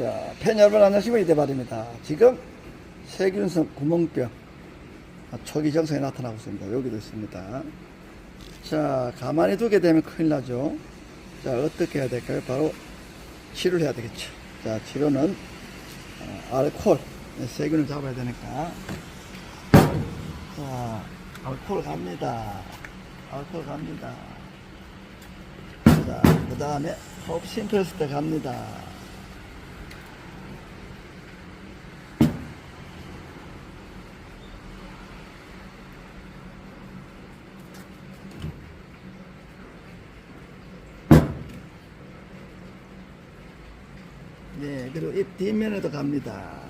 자, 팬 여러분 안녕하십니까 이대발입니다. 지금 세균성 구멍병 아, 초기 증상이 나타나고 있습니다. 여기도 있습니다. 자, 가만히 두게 되면 큰일 나죠. 자, 어떻게 해야 될까요? 바로 치료를 해야 되겠죠. 자, 치료는 어, 알코올, 네, 세균을 잡아야 되니까. 자, 알코올 갑니다. 알코올 갑니다. 자, 그 다음에 호흡 심플스트 갑니다. 네, 그리고 입 뒷면에도 갑니다.